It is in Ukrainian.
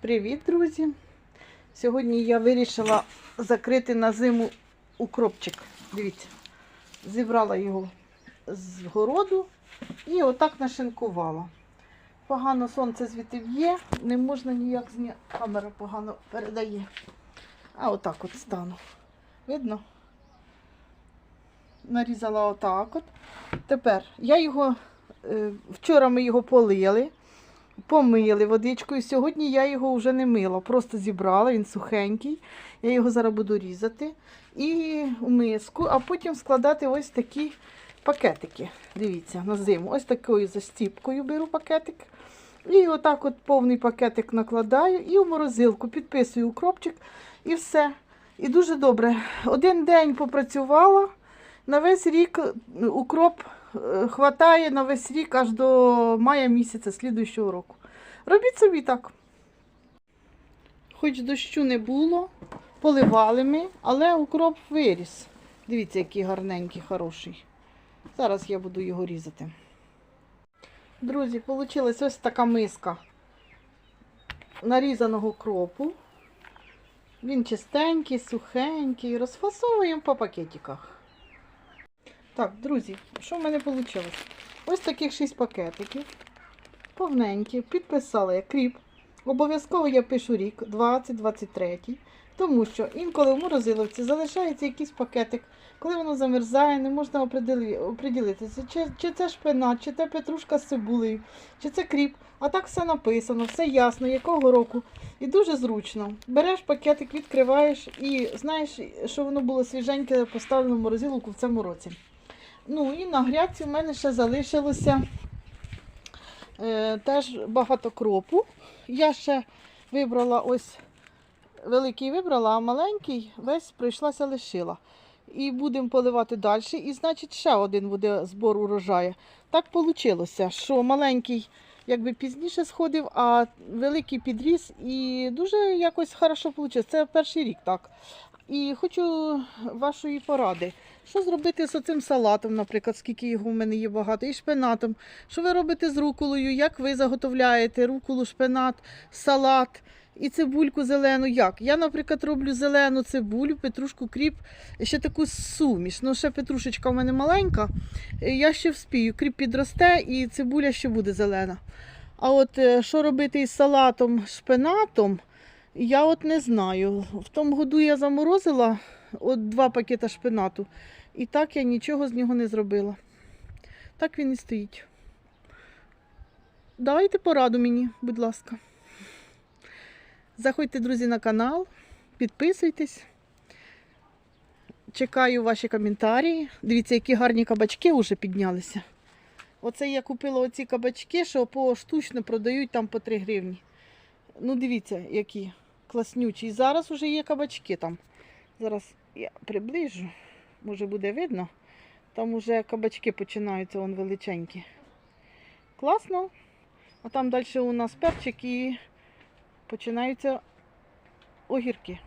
Привіт, друзі! Сьогодні я вирішила закрити на зиму укропчик. Дивіться, зібрала його з городу і отак нашинкувала. Погано сонце звідти б'є, не можна ніяк зняти. Камера погано передає. А отак от стану. Видно? Нарізала отак от. Тепер я його, е, вчора ми його полили помили водичкою. Сьогодні я його вже не мила, просто зібрала, він сухенький. Я його зараз буду різати і в миску, а потім складати ось такі пакетики. Дивіться, на зиму. Ось такою застіпкою беру пакетик. І отак от повний пакетик накладаю і в морозилку підписую укропчик і все. І дуже добре. Один день попрацювала. На весь рік укроп хватає на весь рік аж до мая місяця слідуючого року. Робіть собі так. Хоч дощу не було, поливали ми, але укроп виріс. Дивіться, який гарненький, хороший. Зараз я буду його різати. Друзі, вийшла ось така миска нарізаного кропу. Він чистенький, сухенький. Розфасовуємо по пакетиках. Так, друзі, що в мене вийшло? Ось таких 6 пакетиків. Повненькі. Підписала я кріп. Обов'язково я пишу рік 2023. Тому що інколи в морозиловці залишається якийсь пакетик. Коли воно замерзає, не можна оприділи- оприділитися, чи, чи це шпинат, чи це петрушка з цибулею, чи це кріп. А так все написано, все ясно, якого року. І дуже зручно. Береш пакетик, відкриваєш і знаєш, що воно було свіженьке, поставлено в морозиловку в цьому році. Ну і на грядці в мене ще залишилося е, теж багато кропу. Я ще вибрала ось великий вибрала, а маленький весь прийшлася лишила. І будемо поливати далі. І значить ще один буде збор урожаю. Так вийшло, що маленький якби пізніше сходив, а великий підріс і дуже якось хорошо вийшло. Це перший рік так. І хочу вашої поради. Що зробити з цим салатом, наприклад, скільки його в мене є багато, і шпинатом. Що ви робите з руколою? Як ви заготовляєте руколу, шпинат, салат і цибульку зелену? Як? Я, наприклад, роблю зелену цибулю, петрушку, кріп, ще таку суміш. Ну, ще петрушечка в мене маленька. е, Я ще вспію. Кріп підросте і цибуля ще буде зелена. А от е, що робити із салатом, шпинатом, я от не знаю. В тому году я заморозила от два пакета шпинату. І так я нічого з нього не зробила. Так він і стоїть. Давайте пораду мені, будь ласка. Заходьте, друзі, на канал, підписуйтесь. Чекаю ваші коментарі. Дивіться, які гарні кабачки вже піднялися. Оце я купила оці кабачки, що поштучно продають там по 3 гривні. Ну, дивіться, які класнючі. І зараз вже є кабачки там. Зараз я приближу, може буде видно. Там вже кабачки починаються, вон величенькі. Класно. А там далі у нас перчик і починаються огірки.